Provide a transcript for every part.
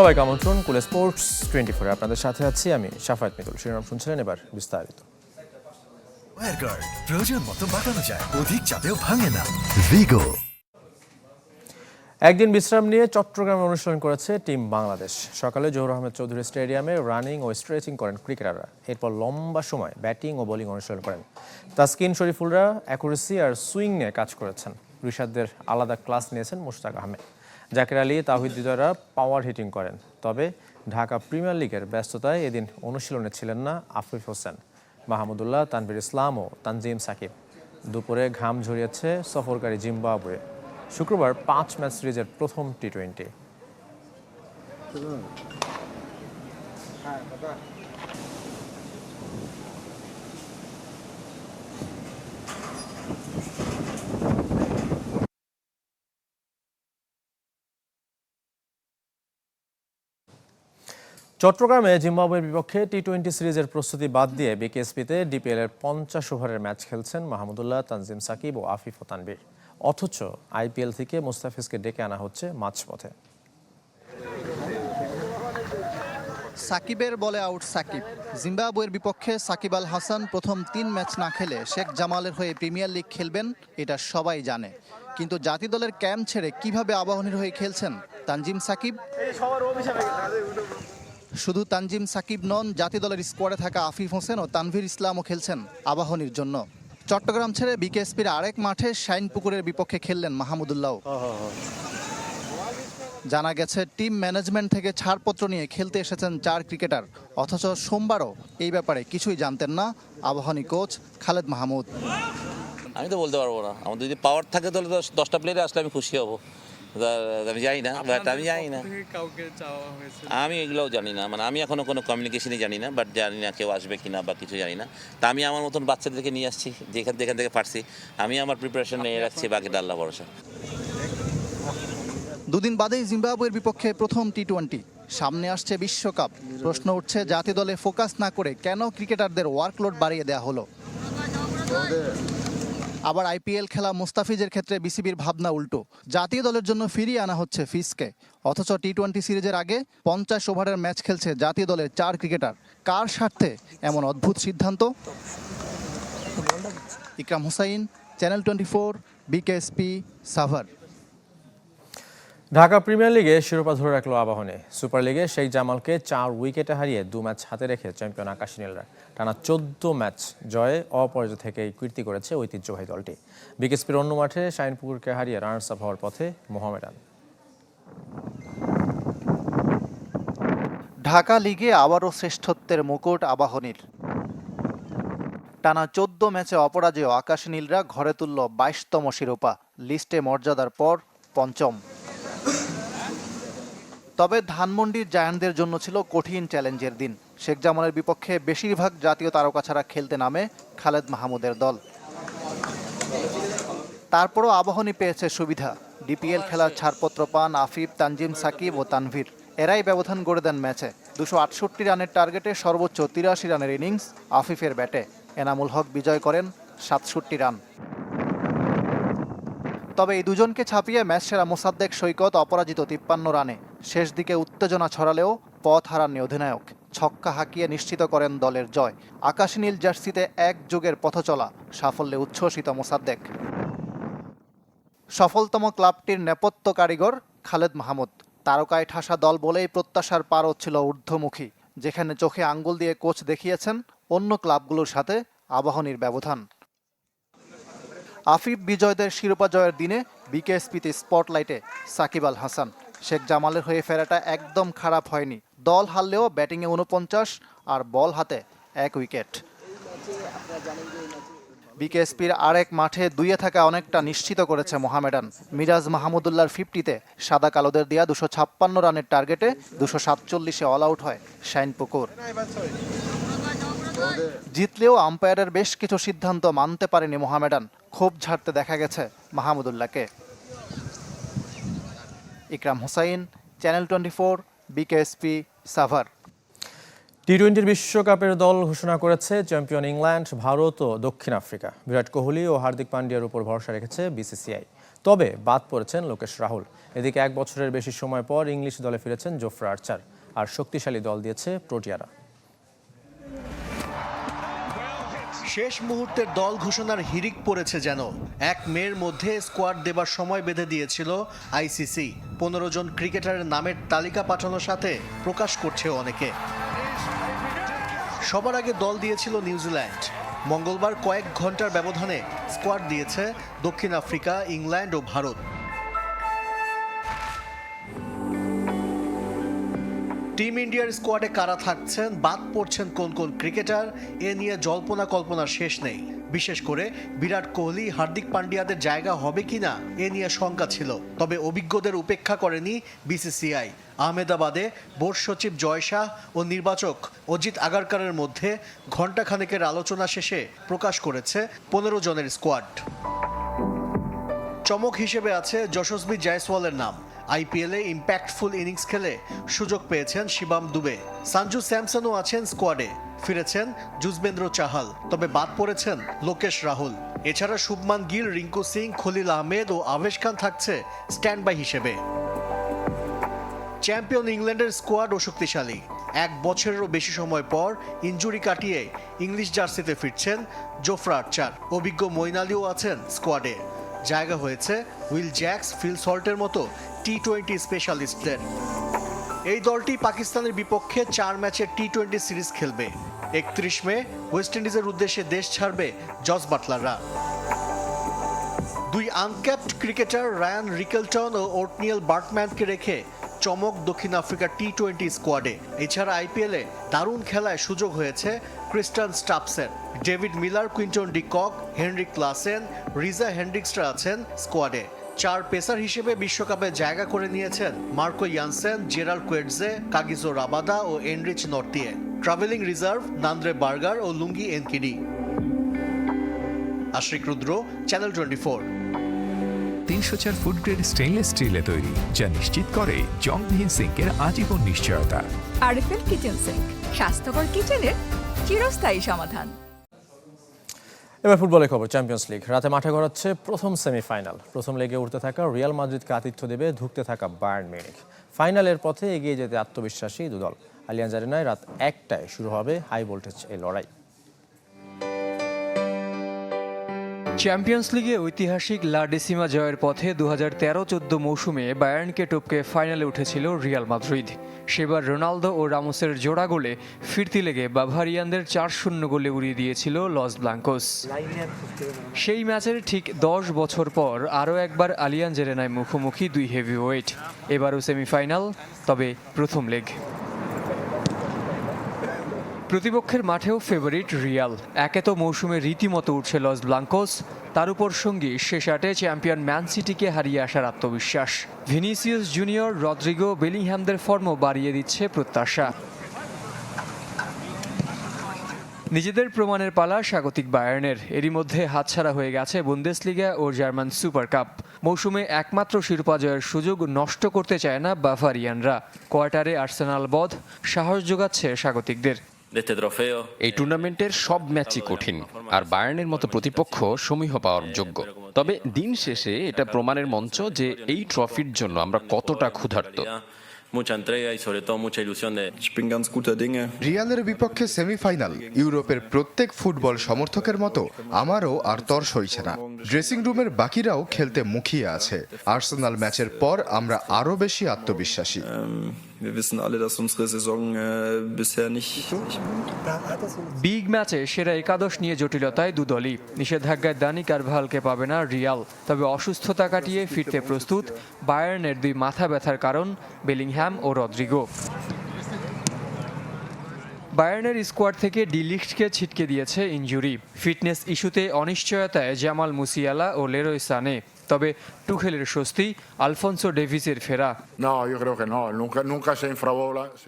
সবাইকে আমন্ত্রণ কুলে স্পোর্টস টোয়েন্টি ফোরে আপনাদের সাথে আছি আমি সাফায়াত মিতুল। শিরোনাম শুনছিলেন এবার বিস্তারিত। প্রয়োজন মতো বাঁকানো যায় অধিক চাপেও ভাঙে না। ভিগো। একদিন বিশ্রাম নিয়ে চট্টগ্রামে অনুশীলন করেছে টিম বাংলাদেশ। সকালে জহুর আহমেদ চৌধুরী স্টেডিয়ামে রানিং ও স্ট্রেচিং করেন ক্রিকেটাররা। এরপর লম্বা সময় ব্যাটিং ও বোলিং অনুশীলন করেন। তাসকিন শরীফুলরা অ্যাকুরেসি আর সুইং নিয়ে কাজ করেছেন। ঋষাদদের আলাদা ক্লাস নিয়েছেন মুশতাক আহমেদ। জাকির আলী তাহিদ হৃদয়রা পাওয়ার হিটিং করেন। তবে ঢাকা প্রিমিয়ার লিগের ব্যস্ততায় এদিন অনুশীলনে ছিলেন না আফিফ হোসেন। মাহমুদুল্লাহ, তানভীর ইসলাম ও তানজিম সাকিব। দুপুরে ঘাম ঝরিয়েছে সফরকারী জিম্বাবুয়ে। শুক্রবার পাঁচ ম্যাচ সিরিজের প্রথম টি টোয়েন্টি চট্টগ্রামে জিম্বাবুয়ের বিপক্ষে টি টোয়েন্টি সিরিজের প্রস্তুতি বাদ দিয়ে বিকেএসপিতে ডিপিএল এর পঞ্চাশ ওভারের ম্যাচ খেলছেন মাহমুদুল্লাহ, তানজিম সাকিব ও আফিফ ও তানবীর অথচ আইপিএল থেকে মুস্তাফিজকে ডেকে আনা হচ্ছে মাঝপথে। সাকিবের বলে আউট সাকিব। জিম্বাবুয়ের বিপক্ষে সাকিব আল হাসান প্রথম তিন ম্যাচ না খেলে শেখ জামালের হয়ে প্রিমিয়ার লিগ খেলবেন, এটা সবাই জানে। কিন্তু জাতি দলের ক্যাম্প ছেড়ে কীভাবে আবাহনীর হয়ে খেলছেন তানজিম সাকিব? শুধু তানজিম সাকিব নন জাতি দলের স্কোয়াডে থাকা আফিফ হোসেন ও তানভীর ইসলামও খেলছেন আবাহনীর জন্য। চট্টগ্রাম ছেড়ে বিকেএসপির আরেক মাঠে শাইন পুকুরের বিপক্ষে খেললেন মাহমুদুল্লাহ জানা গেছে টিম ম্যানেজমেন্ট থেকে ছাড়পত্র নিয়ে খেলতে এসেছেন চার ক্রিকেটার। অথচ সোমবারও এই ব্যাপারে কিছুই জানতেন না আবাহনী কোচ খালেদ মাহমুদ। আমি তো বলতে পারব না। আমাদের যদি পাওয়ার থাকে তাহলে দশ দশটা প্লেয়ারে আসলে আমি খুশি হব। আমি জানি না বাট আমি জানি না। আমি এগুলোও জানি না মানে আমি এখনও কোনো কমিউনিকেশনই জানি না বাট জানি না কেউ আসবে কিনা বা কিছু জানি না। তা আমি আমার মতন বাচ্চাদেরকে নিয়ে আসছি যেখান যেখান থেকে পারছি আমি আমার প্রিপারেশন নিয়ে রাখছি বাকিটা আল্লাহ ভরসা। দুদিন বাদেই জিম্বাবুয়ের বিপক্ষে প্রথম টি টোয়েন্টি সামনে আসছে বিশ্বকাপ। প্রশ্ন উঠছে জাতি দলে ফোকাস না করে কেন ক্রিকেটারদের ওয়ার্কলোড বাড়িয়ে দেওয়া হলো? আবার আইপিএল খেলা মুস্তাফিজের ক্ষেত্রে বিসিবির ভাবনা উল্টো। জাতীয় দলের জন্য ফিরিয়ে আনা হচ্ছে ফিসকে অথচ টি টোয়েন্টি সিরিজের আগে পঞ্চাশ ওভারের ম্যাচ খেলছে জাতীয় দলের চার ক্রিকেটার। কার স্বার্থে? এমন অদ্ভুত সিদ্ধান্ত। Ikram Hossain, channel twenty four, BKSP, Savar. Dhaka premier লিগে শিরোপা ধরে রাখল আবাহনে। সুপার লিগে শেখ জামালকে চার উইকেটে হারিয়ে দু ম্যাচ হাতে রেখে চ্যাম্পিয়ন আকাশ নীলরা। টানা চোদ্দ ম্যাচ জয়ে অপরাজিত থেকে কীর্তি করেছে ঐতিহ্যবাহী দলটি। বিকেএসপির অন্য মাঠে শাইনপুকুরকে হারিয়ে রানার্স আপ হওয়ার পথে মোহামেডান। ঢাকা লিগে আবারও শ্রেষ্ঠত্বের মুকুট আবাহনীর। টানা চোদ্দ ম্যাচে অপরাজেয় আকাশ নীলরা ঘরে তুলল বাইশতম শিরোপা। লিস্টে মর্যাদার পর পঞ্চম। তবে ধানমন্ডির জায়ান্টদের জন্য ছিল কঠিন চ্যালেঞ্জের দিন। শেখ জামালের বিপক্ষে বেশিরভাগ জাতীয় তারকা ছাড়া খেলতে নামে খালেদ মাহমুদের দল। তারপরও আবাহনী পেয়েছে সুবিধা। ডিপিএল খেলার ছাড়পত্র পান আফিফ, তানজিম সাকিব ও তানভীর। এরাই ব্যবধান গড়ে দেন ম্যাচে। দুশো আটষট্টি রানের টার্গেটে সর্বোচ্চ তিরাশি রানের ইনিংস আফিফের ব্যাটে। এনামুল হক বিজয় করেন সাতষট্টি রান। তবে এই দুজনকে ছাপিয়ে ম্যাচ সেরা মোসাদ্দেক সৈকত অপরাজিত তিপ্পান্ন রানে। শেষ দিকে উত্তেজনা ছড়ালেও পথ হারাননি অধিনায়ক। ছক্কা হাঁকিয়ে নিশ্চিত করেন দলের জয়। আকাশী নীল জার্সিতে এক যুগের পথচলা, সাফল্যে উচ্ছ্বসিত মোসাদ্দেক। সফলতম ক্লাবটির নেপথ্য কারিগর খালেদ মাহমুদ। তারকায় ঠাসা দল বলেই প্রত্যাশার পারও ছিল ঊর্ধ্বমুখী, যেখানে চোখে আঙ্গুল দিয়ে কোচ দেখিয়েছেন অন্য ক্লাবগুলোর সাথে আবাহনীর ব্যবধান। আফিফ বিজয়দের শিরোপা জয়ের দিনে বিকেএসপিতে স্পটলাইটে সাকিব আল হাসান। শেখ জামালের হয়ে ফেরাটা একদম খারাপ হয়নি। দল হারলেও ব্যাটিংয়ে উনপঞ্চাশ আর বল হাতে এক উইকেট। বিকেএসপির আরেক মাঠে দুইয়ে থাকা অনেকটা নিশ্চিত করেছে মোহামেডান। মিরাজ মাহমুদুল্লাহর ফিফটিতে সাদা কালোদের দেয়া দুশো ছাপ্পান্ন রানের টার্গেটে দুশো সাতচল্লিশে অল আউট হয় শাইন পুকুর। জিতলেও আম্পায়ারের বেশ কিছু সিদ্ধান্ত মানতে পারেনি মোহামেডান। ক্ষোভ ঝাড়তে দেখা গেছে মাহমুদুল্লাহকে Ikram Hossain, channel twenty four, BKSP, Savar. T টোয়েন্টির বিশ্বকাপের দল ঘোষণা করেছে চ্যাম্পিয়ন ইংল্যান্ড, ভারত ও দক্ষিণ আফ্রিকা। বিরাট কোহলি ও হার্দিক পান্ডিয়ার উপর ভরসা রেখেছে বিসিসিআই। তবে বাদ পড়েছেন লোকেশ রাহুল। এদিকে এক বছরের বেশি সময় পর ইংলিশ দলে ফিরেছেন জোফরা আর্চার। আর শক্তিশালী দল দিয়েছে প্রোটিয়ারা। শেষ মুহূর্তের দল ঘোষণার হিরিক পড়েছে যেন। এক মেয়ের মধ্যে স্কোয়াড দেবার সময় বেঁধে দিয়েছিল আইসিসি পনেরো জন ক্রিকেটারের নামের তালিকা পাঠানোর সাথে প্রকাশ করছে অনেকে। সবার আগে দল দিয়েছিল নিউজিল্যান্ড। মঙ্গলবার কয়েক ঘণ্টার ব্যবধানে স্কোয়াড দিয়েছে দক্ষিণ আফ্রিকা, ইংল্যান্ড ও ভারত। টিম ইন্ডিয়ার স্কোয়াডে কারা থাকছেন, বাদ পড়ছেন কোন কোন ক্রিকেটার, এ নিয়ে জল্পনা কল্পনার শেষ নেই। বিশেষ করে বিরাট কোহলি, হার্দিক পান্ডিয়াদের জায়গা হবে কিনা, এ নিয়ে শঙ্কা ছিল। তবে অভিজ্ঞদের উপেক্ষা করেনি বিসিসিআই। আহমেদাবাদে বোর্ড সচিব জয় শাহ ও নির্বাচক অজিত আগারকারের মধ্যে ঘণ্টাখানেকের আলোচনা শেষে প্রকাশ করেছে পনেরো জনের স্কোয়াড। চমক হিসেবে আছে যশস্বী জয়সওয়ালের নাম। আইপিএলে ইম্প্যাক্টফুল ইনিংস খেলে সুযোগ পেয়েছেন শিবাম দুবে। সঞ্জু স্যামসনও আছেন স্কোয়াডে ফিরেছেন যুজবেন্দ্র চাহাল। তবে বাদ পড়েছেন লোকেশ রাহুল। এছাড়া শুভমান গিল, রিঙ্কু সিং, খলিল আহমেদ ও আবেশ খান থাকছে স্ট্যান্ড বাই হিসেবে। চ্যাম্পিয়ন ইংল্যান্ডের স্কোয়াড ও শক্তিশালী। এক বছরেরও বেশি সময় পর ইঞ্জুরি কাটিয়ে ইংলিশ জার্সিতে ফিরছেন জোফরা আর্চার। অভিজ্ঞ মৈনালিও আছেন স্কোয়াডে জায়গা হয়েছে উইল জ্যাক্স ফিল সল্টের মতো টি টোয়েন্টি স্পেশালিস্টদের। এই দলটি পাকিস্তানের বিপক্ষে চার ম্যাচের টি টোয়েন্টি সিরিজ খেলবে। একত্রিশ মে ওয়েস্ট ইন্ডিজের উদ্দেশ্যে দেশ ছাড়বে জস বাটলাররা। দুই আনক্যাপড ক্রিকেটার রায়ান রিকেলটন ও ওটনিয়েল বার্টম্যানকে রেখে চমক দক্ষিণ আফ্রিকার টি টোয়েন্টি স্কোয়াডে। এছাড়া আইপিএলে দারুণ খেলায় সুযোগ হয়েছে Tristan স্টাপসের। David Miller, Quinton de Kock Heinrich Klaasen Reeza হেন্ড্রিক্সরা আছেন স্কোয়াডে। চার পেসার হিসেবে বিশ্বকাপে জায়গা করে নিয়েছেন Marco Jansen Gerald Coetzee, Kagiso Rabada ও Anrich Nortje. Travelling reserve, Nandre Burger ও Lungi Ngidi Ashrik Rudra, channel twenty তিনশো চার ফুড গ্রেড স্টেনলেস স্টিলে তৈরি যা নিশ্চিত করে জংবিহীন সিঙ্কের আজীবন নিশ্চয়তা। আরএফএল কিচেন সিঙ্ক স্বাস্থ্যকর কিচেনের চিরস্থায়ী সমাধান। এবার ফুটবলের খবর চ্যাম্পিয়ন্স লিগ রাতে মাঠে গড়াচ্ছে প্রথম সেমিফাইনাল। প্রথম লেগে উঠতে থাকা রিয়াল মাদ্রিদকে আতিথ্য দেবে ধুঁকতে থাকা বায়ার্ন মিউনিখ। ফাইনালের পথে এগিয়ে যেতে আত্মবিশ্বাসী দুদল। আলিয়ান জারিনায় রাত একটায় শুরু হবে হাই ভোল্টেজ এই লড়াই। চ্যাম্পিয়ন্স লিগে ঐতিহাসিক লা ডেসিমা জয়ের পথে দু হাজার তেরো চোদ্দ মৌসুমে বায়ার্নকে টপকে ফাইনালে উঠেছিল রিয়াল মাদ্রিদ সেবার রোনালদো ও রামোসের জোড়া গোলে ফিরতি লেগে বাভারিয়ানদের চার শূন্য গোলে উড়িয়ে দিয়েছিল লস ব্লাঙ্কোস সেই ম্যাচের ঠিক দশ বছর পর আরও একবার আলিয়ান জেরেনায় মুখোমুখি দুই হেভিওয়েট এবারও সেমিফাইনাল, তবে প্রথম লেগ প্রতিপক্ষের মাঠেও ফেভারিট রিয়াল একে তো মৌসুমে রীতিমতো উঠছে লস ব্লাঙ্কোস, তার উপর সঙ্গী শেষ আটে চ্যাম্পিয়ন ম্যান সিটিকে হারিয়ে আসার আত্মবিশ্বাস। ভিনিসিয়াস জুনিয়র রদ্রিগো বেলিংহ্যামদের ফর্মও বাড়িয়ে দিচ্ছে প্রত্যাশা। নিজেদের প্রমাণের পালা স্বাগতিক বায়ার্নের। এরই মধ্যে হাতছাড়া হয়ে গেছে বুন্দেসলিগা ও জার্মান সুপার কাপ। মৌসুমে একমাত্র শিরোপা জয়ের সুযোগ নষ্ট করতে চায় না বাভারিয়ানরা। কোয়ার্টারে আর্সেনাল বধ, সাহস যোগাচ্ছে স্বাগতিকদের. এই টুর্নামেন্টের সব ম্যাচই কঠিন আর বায়ার্নের মতো প্রতিপক্ষ সমীহ পাওয়ার যোগ্য। তবে দিন শেষে এটা প্রমাণের মঞ্চ যে এই ট্রফির জন্য আমরা কতটা ক্ষুধার্ত। Mucha entrega y sobre todo mucha ilusión de Ich bin ganz guter Dinge. রিয়ালের বিপক্ষে সেমিফাইনাল ইউরোপের প্রত্যেক ফুটবল সমর্থকের মতো আমারও আর তর সইছে না। ড্রেসিং রুমের বাকিরাও খেলতে মুখিয়ে আছে। আর্সেনাল ম্যাচের পর আমরা আরও বেশি আত্মবিশ্বাসী। Ähm, wir wissen alle, dass unsere Saison äh, bisher nicht, big ম্যাচে সেরা একাদশ নিয়ে জটিলতায় দুদলই নিষেধাজ্ঞায় দানি কারভালকে পাবে না রিয়াল। তবে অসুস্থতা কাটিয়ে ফিরতে প্রস্তুত বায়ার্নের দুই মাথা ব্যথার কারণ বেলিংহ্যাম ও রদ্রিগো। বায়ার্নের স্কোয়াড থেকে ডিলিক্টকে ছিটকে দিয়েছে ইনজুরি। ফিটনেস ইস্যুতে অনিশ্চয়তায় জামাল মুসিয়ালা ও লেরোয় সানে। তবে টুখেলের স্বস্তি আলফোনসো ডেভিসের ফেরা।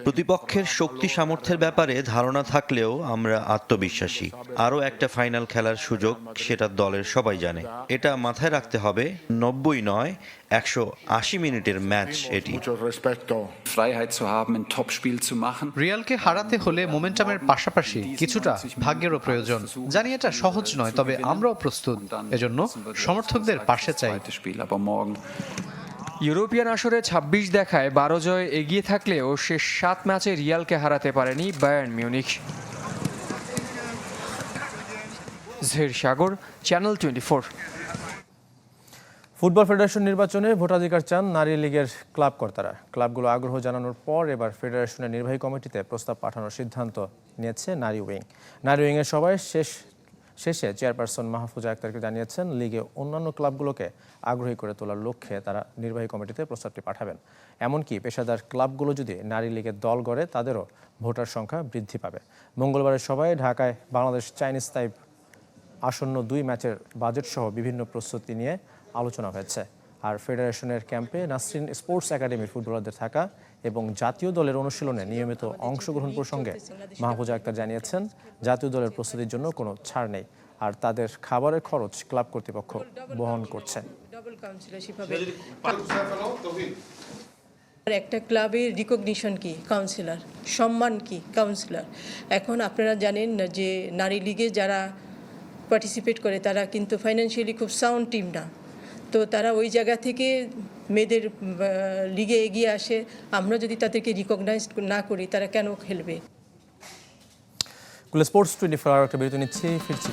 প্রতিপক্ষের শক্তি সামর্থ্যের ব্যাপারে ধারণা থাকলেও আমরা আত্মবিশ্বাসী। আরও একটা ফাইনাল খেলার সুযোগ সেটা দলের সবাই জানে। এটা মাথায় রাখতে হবে নব্বই নয় একশো আশি মিনিটের ম্যাচ এটি. রিয়ালকে হারাতে হলে মোমেন্টামের পাশাপাশি কিছুটা ভাগ্যেরও প্রয়োজন। জানি এটা সহজ নয় তবে আমরাও প্রস্তুত। এজন্য সমর্থকদের পাশে চাই। ইউরোপিয়ান আসরে ২৬ দেখায় বারো জয়ে এগিয়ে থাকলেও শেষ সাত ম্যাচে রিয়ালকে হারাতে পারেনি Bayern Zahir Sagar channel twenty football federation নির্বাচনে ভোটাধিকার চান নারী লীগের ক্লাব কর্তারা। ক্লাবগুলো আগ্রহ জানানোর পর এবার ফেডারেশনের নির্বাহী কমিটিতে প্রস্তাব পাঠানোর সিদ্ধান্ত নিয়েছে নারী উইং। নারী উইংয়ের সভায় শেষ শেষে চেয়ারপারসন মাহফুজা আক্তারকে জানিয়েছেন, লিগে অন্যান্য ক্লাবগুলোকে আগ্রহী করে তোলার লক্ষ্যে তারা নির্বাহী কমিটিতে প্রস্তাবটি পাঠাবেন। এমনকি পেশাদার ক্লাবগুলো যদি নারী লীগের দল গড়ে, তাদেরও ভোটার সংখ্যা বৃদ্ধি পাবে। মঙ্গলবারের সভায় ঢাকায় বাংলাদেশ চাইনিজ তাইপ আসন্ন দুই ম্যাচের বাজেট সহ বিভিন্ন প্রস্তুতি নিয়ে আলোচনা হয়েছে। আর ফেডারেশনের ক্যাম্পে নাসরিন স্পোর্টস একাডেমির ফুটবলারদের থাকা এবং জাতীয় দলের অনুশীলনে নিয়মিত অংশগ্রহণ প্রসঙ্গে মাহফুজা আক্তার জানিয়েছেন, জাতীয় দলের প্রস্তুতির জন্য কোনো ছাড় নেই আর তাদের খাবারের খরচ ক্লাব কর্তৃপক্ষ বহন করছে। একটা ক্লাবের রিকগনিশন কি? কাউন্সিলর সম্মান কি? কাউন্সিলর এখন আপনারা জানেন যে নারী লিগে যারা পার্টিসিপেট করে, তারা কিন্তু ফাইন্যান্সিয়ালি খুব সাউন্ড টিম না। তো তারা ওই জায়গা থেকে মেয়েদের লিগে এগিয়ে আসে আমরা যদি তাদেরকে রিকগনাইজ না করি, তারা কেন খেলবে স্পোর্টস টোয়েন্টি ফোর একটা বিরতি নিচ্ছি, ফিরছি।